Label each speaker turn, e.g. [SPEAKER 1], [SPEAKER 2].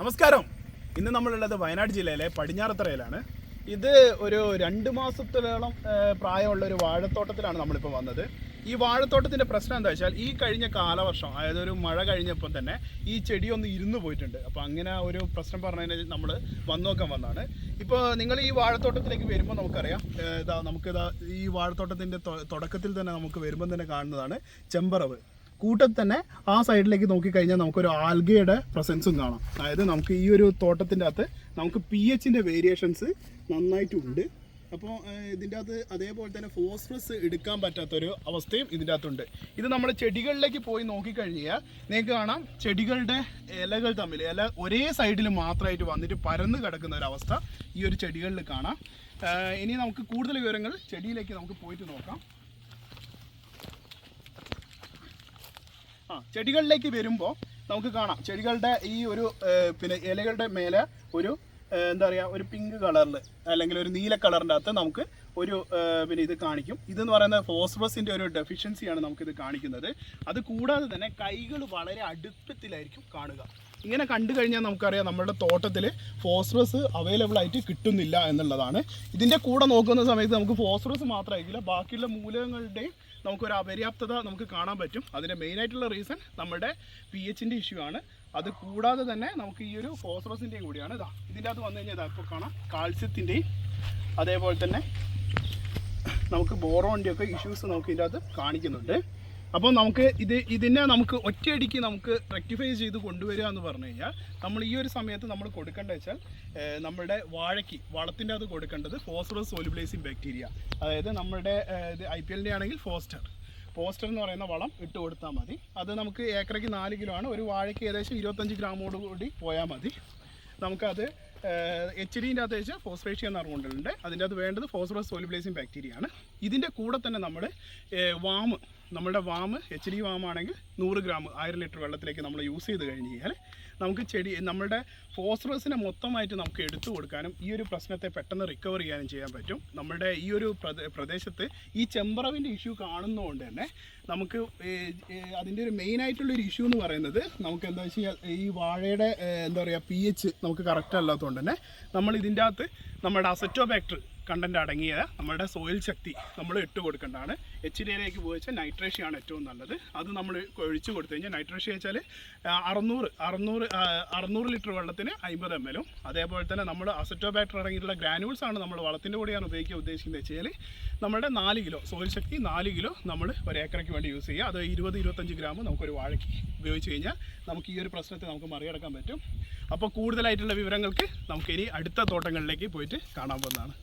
[SPEAKER 1] നമസ്കാരം. ഇന്ന് നമ്മളുള്ളത് വയനാട് ജില്ലയിലെ പടിഞ്ഞാറത്തറയിലാണ്. ഇത് ഒരു രണ്ട് മാസത്തിലോളം പ്രായമുള്ള ഒരു വാഴത്തോട്ടത്തിലാണ് നമ്മളിപ്പോൾ വന്നത്. ഈ വാഴത്തോട്ടത്തിന്റെ പ്രശ്നം എന്താ വെച്ചാൽ ഈ കഴിഞ്ഞ കാലവർഷം അതായത് ഒരു മഴ കഴിഞ്ഞപ്പോൾ തന്നെ ഈ ചെടിയൊന്ന് ഇരുന്ന് പോയിട്ടുണ്ട്. അപ്പോൾ അങ്ങനെ ഒരു പ്രശ്നം പറഞ്ഞതിന് നമ്മൾ വന്നു നോക്കാൻ വന്നതാണ് ഇപ്പോൾ നിങ്ങൾ ഈ വാഴത്തോട്ടത്തിലേക്ക് വരുമ്പോൾ നമുക്കറിയാം ഇതാ നമുക്കിതാ ഈ വാഴത്തോട്ടത്തിന്റെ തുടക്കത്തിൽ തന്നെ നമുക്ക് വരുമ്പോൾ തന്നെ കാണുന്നതാണ് ചെമ്പറവ്. കൂട്ടത്തിൽ തന്നെ ആ സൈഡിലേക്ക് നോക്കിക്കഴിഞ്ഞാൽ നമുക്കൊരു ആൽഗയുടെ പ്രസൻസും കാണാം. അതായത് നമുക്ക് ഈ ഒരു തോട്ടത്തിന്റെ അകത്ത് നമുക്ക് പി എച്ചിന്റെ വേരിയേഷൻസ് നന്നായിട്ടുണ്ട്. അപ്പോൾ ഇതിന്റെ അകത്ത് അതേപോലെ തന്നെ ഫോസ്ഫറസ് എടുക്കാൻ പറ്റാത്തൊരു അവസ്ഥയും ഇതിന്റെ അകത്തുണ്ട്. ഇത് നമ്മൾ ചെടികളിലേക്ക് പോയി നോക്കിക്കഴിഞ്ഞാൽ നിങ്ങൾക്ക് കാണാം ചെടികളുടെ ഇലകൾ തമ്മിൽ ഇല ഒരേ സൈഡിൽ മാത്രമായിട്ട് വന്നിട്ട് പരന്ന് കിടക്കുന്ന ഒരു അവസ്ഥ ഈ ഒരു ചെടികളിൽ കാണാം. ഇനി നമുക്ക് കൂടുതൽ വിവരങ്ങൾ ചെടിയിലേക്ക് നമുക്ക് പോയിട്ട് നോക്കാം. ആ ചെടികളിലേക്ക് വരുമ്പോൾ നമുക്ക് കാണാം. ചെടികളുടെ ഈ ഒരു പിന്നെ ഇലകളുടെ മേലെ ഒരു എന്താ പറയുക ഒരു പിങ്ക് കളറിൽ അല്ലെങ്കിൽ ഒരു നീല കളറിന്റെ അകത്ത് നമുക്ക് ഒരു പിന്നെ ഇത് കാണിക്കും. ഇതെന്ന് പറയുന്നത് ഫോസ്ഫറസിന്റെ ഒരു ഡെഫിഷ്യൻസിയാണ് നമുക്കിത് കാണിക്കുന്നത്. അത് കൂടാതെ തന്നെ കൈകൾ വളരെ അടുപ്പത്തിലായിരിക്കും കാണുക. ഇങ്ങനെ കണ്ടു കഴിഞ്ഞാൽ നമുക്കറിയാം നമ്മുടെ തോട്ടത്തിൽ ഫോസ്ഫറസ് അവൈലബിൾ ആയിട്ട് കിട്ടുന്നില്ല എന്നുള്ളതാണ്. ഇതിന്റെ കൂടെ നോക്കുന്ന സമയത്ത് നമുക്ക് ഫോസ്ഫറസ് മാത്രമായിരിക്കില്ല ബാക്കിയുള്ള മൂലകങ്ങളുടെയും നമുക്കൊരു അപര്യാപ്തത നമുക്ക് കാണാൻ പറ്റും. അതിന്റെ മെയിനായിട്ടുള്ള റീസൺ നമ്മുടെ പി എച്ചിന്റെ ഇഷ്യൂ ആണ്. അത് കൂടാതെ തന്നെ നമുക്ക് ഈ ഒരു ഫോസ്ഫറസിന്റെയും കൂടിയാണ്. ഇതാ ഇതിന്റെ അകത്ത് വന്നു കഴിഞ്ഞാൽ ഇതാ ഇപ്പോൾ കാണാം കാൽസ്യത്തിന്റെയും അതേപോലെ തന്നെ നമുക്ക് ബോറോണിന്റെയൊക്കെ ഇഷ്യൂസ് നമുക്ക് ഇതിന്റെ അകത്ത് കാണിക്കുന്നുണ്ട്. അപ്പോൾ നമുക്ക് ഇത് ഇതിനെ നമുക്ക് ഒറ്റയടിക്ക് നമുക്ക് റെക്ടിഫൈ ചെയ്ത് കൊണ്ടുവരിക എന്ന് പറഞ്ഞു കഴിഞ്ഞാൽ നമ്മൾ ഈ ഒരു സമയത്ത് നമ്മൾ കൊടുക്കേണ്ടത് വെച്ചാൽ നമ്മുടെ വാഴയ്ക്ക് വളത്തിന്റെ അത് കൊടുക്കേണ്ടത് ഫോസ്ഫറസ് സോലിബിലൈസിങ് ബാക്ടീരിയ അതായത് നമ്മുടെ ഇത് ഐ പി എല്ലിന്റെ ആണെങ്കിൽ ഫോസ്റ്റർ പോസ്റ്റർ എന്ന് പറയുന്ന വളം ഇട്ട് കൊടുത്താൽ മതി. അത് നമുക്ക് ഏക്കറയ്ക്ക് നാല് കിലോ ആണ്. ഒരു വാഴയ്ക്ക് ഏകദേശം ഇരുപത്തഞ്ച് ഗ്രാമോട് കൂടി പോയാൽ മതി. നമുക്കത് എച്ച് ഡിന്റെ അകത്ത് വെച്ച് ഫോസ്ഫേഷ്യ എന്ന് പറഞ്ഞുകൊണ്ടുണ്ട് അതിന്റെ അത് വേണ്ടത് ഫോസ്ഫറസ് സോലിബിലൈസിങ് ബാക്ടീരിയ ആണ്. ഇതിന്റെ കൂടെ തന്നെ നമ്മൾ വാമ് നമ്മുടെ വാമ് എച്ച് ഡി വാമാണെങ്കിൽ നൂറ് ഗ്രാം ആയിരം ലിറ്റർ വെള്ളത്തിലേക്ക് നമ്മൾ യൂസ് ചെയ്ത് കഴിഞ്ഞ് കഴിഞ്ഞാൽ നമുക്ക് ചെടി നമ്മുടെ ഫോസ്ഫറസിനെ മൊത്തമായിട്ട് നമുക്ക് എടുത്തു കൊടുക്കാനും ഈ ഒരു പ്രശ്നത്തെ പെട്ടെന്ന് റിക്കവർ ചെയ്യാനും ചെയ്യാൻ പറ്റും. നമ്മുടെ ഈ ഒരു പ്രദേ- പ്രദേശത്ത് ഈ ചെമ്പറവിന്റെ ഇഷ്യൂ കാണുന്നതുകൊണ്ട് തന്നെ നമുക്ക് അതിന്റെ ഒരു മെയിൻ ആയിട്ടുള്ള ഇഷ്യൂ എന്ന് പറയുന്നത് നമുക്ക് എന്താ വെച്ച് കഴിഞ്ഞാൽ ഈ വാഴയുടെ എന്താ പറയുക പി എച്ച് നമുക്ക് കറക്റ്റ് അല്ലാത്തതുകൊണ്ട് തന്നെ നമ്മൾ ഇതിന്റെ അകത്ത് നമ്മുടെ അസറ്റോബാക്ടർ കണ്ടന്റ് അടങ്ങിയ നമ്മുടെ സോയിൽ ശക്തി നമ്മൾ ഇട്ട് കൊടുക്കേണ്ടതാണ്. എച്ച് ഡിയിലേക്ക് പോയിച്ചാൽ നൈട്രേഷ്യ ആണ് ഏറ്റവും നല്ലത്. അത് നമ്മൾ ഒഴിച്ചു കൊടുത്തു കഴിഞ്ഞാൽ നൈട്രേഷ്യ വെച്ചാൽ അറുന്നൂറ് അറുന്നൂറ് അറുന്നൂറ് ലിറ്റർ വെള്ളത്തിന് അമ്പത് എം എല്ലും അതേപോലെ തന്നെ നമ്മൾ അസറ്റോബാക്ടർ അടങ്ങിയിട്ടുള്ള ഗ്രാനുവൽസ് ആണ് നമ്മൾ വളത്തിന്റെ കൂടെയാണ് ഉപയോഗിക്കാൻ ഉദ്ദേശിക്കുന്നത്. വെച്ചാൽ നമ്മുടെ നാല് കിലോ സോയിൽ ശക്തി നാല് കിലോ നമ്മൾ ഒരു ഏക്കറയ്ക്ക് വേണ്ടി യൂസ് ചെയ്യുക. അത് ഇരുപത് ഇരുപത്തഞ്ച് ഗ്രാം നമുക്കൊരു വാഴയ്ക്ക് ഉപയോഗിച്ച് കഴിഞ്ഞാൽ നമുക്ക് ഈ ഒരു പ്രശ്നത്തെ നമുക്ക് മറികടക്കാൻ പറ്റും. അപ്പോൾ കൂടുതലായിട്ടുള്ള വിവരങ്ങൾക്ക് നമുക്കിനി അടുത്ത തോട്ടങ്ങളിലേക്ക് പോയിട്ട് കാണാൻ പോകുന്നതാണ്.